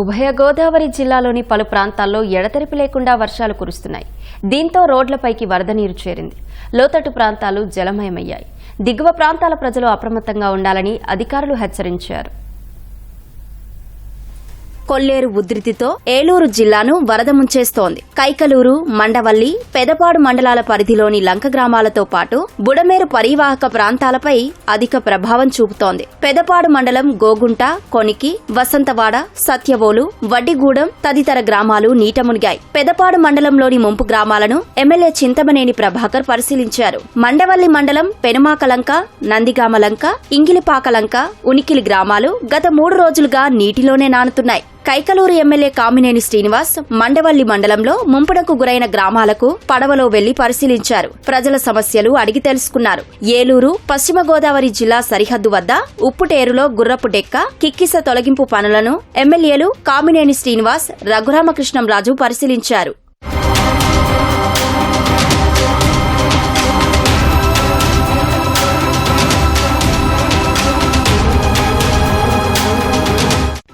ఉభయ గోదావరి జిల్లాలోని పలు ప్రాంతాల్లో ఎడతెరిపి లేకుండా వర్షాలు కురుస్తున్నాయి. దీంతో రోడ్లపైకి వరద నీరు చేరింది. లోతట్టు ప్రాంతాలు జలమయమయ్యాయి. దిగువ ప్రాంతాల ప్రజలు అప్రమత్తంగా ఉండాలని అధికారులు హెచ్చరించారు. కొల్లేరు ఉధృతితో ఏలూరు జిల్లాను వరద ముంచేస్తోంది. కైకలూరు మండవల్లి పెదపాడు మండలాల పరిధిలోని లంక గ్రామాలతో పాటు బుడమేరు పరివాహక ప్రాంతాలపై అధిక ప్రభావం చూపుతోంది. పెదపాడు మండలం గోగుంట కొనికి వసంతవాడ సత్యవోలు వడ్డిగూడెం తదితర గ్రామాలు నీట మునిగాయి. పెదపాడు మండలంలోని ముంపు గ్రామాలను ఎమ్మెల్యే చింతమనేని ప్రభాకర్ పరిశీలించారు. మండవల్లి మండలం పెనుమాకలంక నందిగామలంక ఇంగిలిపాకలంక ఉనికిలి గ్రామాలు గత మూడు రోజులుగా నీటిలోనే నానుతున్నాయి. కైకలూరు ఎమ్మెల్యే కామినేని శ్రీనివాస్ మండవల్లి మండలంలో ముంపునకు గురైన గ్రామాలకు పడవలో వెళ్ళి పరిశీలించారు. ప్రజల సమస్యలు అడిగి తెలుసుకున్నారు. ఏలూరు పశ్చిమ గోదావరి జిల్లా సరిహద్దు వద్ద ఉప్పుటేరులో గుర్రపు డెక్క కిక్కిస తొలగింపు పనులను ఎమ్మెల్యేలు కామినేని శ్రీనివాస్ రఘురామకృష్ణంరాజు పరిశీలించారు.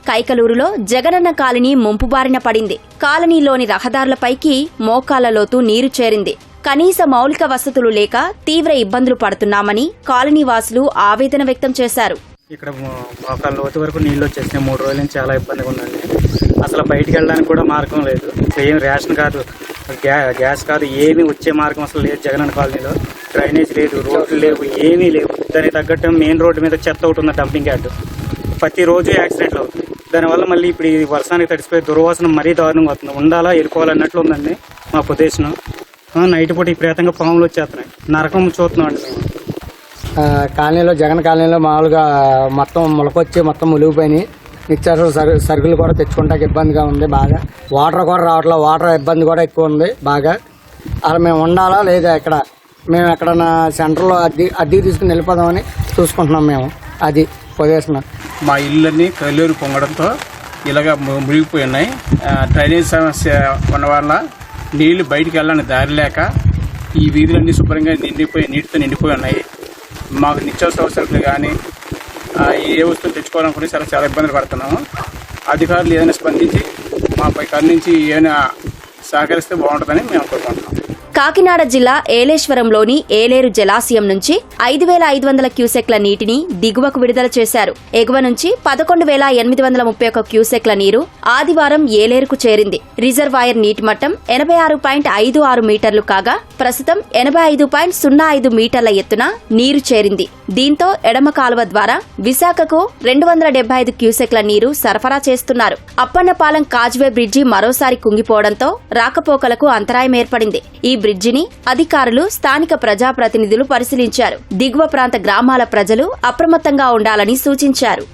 కైకలూరులో జగనన్న కాలనీ ముంపుబారిన పడింది. కాలనీలోని రహదారులపైకి మోకాళ్ళ లోతు నీరు చేరింది. కనీస మౌలిక వసతులు లేక తీవ్ర ఇబ్బందులు పడుతున్నామని కాలనీ వాసులు ఆవేదన వ్యక్తం చేశారు. ఇక్కడ మోకాళ్ళ లోతు వరకు నీళ్ళు వచ్చేసినాయి. మూడు రోజుల నుంచి చాలా ఇబ్బందిగా ఉందండి. అసలు బయటికి వెళ్ళడానికి కూడా మార్గం లేదు. ఏం రేషన్ కాదు గ్యా గ్యాస్ కాదు ఏమీ వచ్చే మార్గం అసలు లేదు జగనన్న కాలనీలో. డ్రైనేజ్ లేదు రోడ్లు లేవు ఏమీ లేవు. దానికి తగ్గట్టు మెయిన్ రోడ్డు మీద చెత్త ఒకటి ఉంది డంపింగ్ యార్డు. ప్రతిరోజు యాక్సిడెంట్లు అవుతుంది దానివల్ల మళ్ళీ ఇప్పుడు ఈ వర్షానికి తడిసిపోయి దుర్వాసన మరీ దారుణంగా వస్తుంది. ఉండాలా వెళ్ళిపోవాలన్నట్లు ఉందండి మా ప్రదేశం. నైట్ పూట విపరీతంగా పాములు వచ్చేస్తున్నాయి. నరకం చూస్తున్నాం అండి మేము. కాలనీలో జగన్ కాలనీలో మామూలుగా మొత్తం మొలకొచ్చి మొత్తం ములిగిపోయినాయి నిత్యావసర సరు సరుకులు కూడా తెచ్చుకుంటాకి ఇబ్బందిగా ఉంది బాగా. వాటర్ కూడా రావట్లేదు వాటర్ ఇబ్బంది కూడా ఎక్కువ ఉంది బాగా. అలా మేము ఉండాలా లేదా ఇక్కడ మేము ఎక్కడ సెంటర్లో అద్దె అద్దెకి తీసుకుని వెళ్ళిపోదామని చూసుకుంటున్నాం మేము. అది పొజిషన్ మా ఇళ్ళన్నీ కల్లూరు పొంగడంతో ఇలాగ మునిగిపోయి ఉన్నాయి డ్రైనేజ్ సమస్య ఉన్న వల్ల నీళ్ళు బయటికి వెళ్ళాలని దారి లేక ఈ వీధులన్నీ శుభ్రంగా నిండిపోయి నీటితో నిండిపోయి ఉన్నాయి. మాకు నిత్యావసర అవసరాలు కానీ ఏ వస్తువులు తెచ్చుకోవాలనుకుంటే చాలా చాలా ఇబ్బందులు పడుతున్నాము. అధికారులు ఏదైనా స్పందించి మాపై నుంచి ఏమైనా సహకరిస్తే బాగుంటుందని మేము కోరుకుంటున్నాం. కాకినాడ జిల్లా ఏలేశ్వరంలోని ఏలేరు జలాశయం నుంచి ఐదు వేల ఐదు వందల క్యూసెక్ల నీటిని దిగువకు విడుదల చేశారు. ఎగువ నుంచి పదకొండు వేల ఎనిమిది వందల ముప్పై ఒక్క క్యూసెక్ల నీరు ఆదివారం ఏలేరుకు చేరింది. రిజర్వాయర్ నీటి మట్టం ఎనభై ఆరు పాయింట్ ఐదు ఆరు మీటర్లు కాగా ప్రస్తుతం ఎనభై ఐదు పాయింట్ సున్నా ఐదు మీటర్ల ఎత్తున నీరు చేరింది. దీంతో ఎడమ కాలువ ద్వారా విశాఖకు రెండు వందల డెబ్బై ఐదు క్యూసెక్ల నీరు సరఫరా చేస్తున్నారు. అప్పన్నపాలెం కాజ్వే బ్రిడ్జి మరోసారి కుంగిపోవడంతో రాకపోకలకు అంతరాయం ఏర్పడింది. ఈ బ్రిడ్జిని అధికారులు స్థానిక ప్రజాప్రతినిధులు పరిశీలించారు. దిగువ ప్రాంత గ్రామాల ప్రజలు అప్రమత్తంగా ఉండాలని సూచించారు.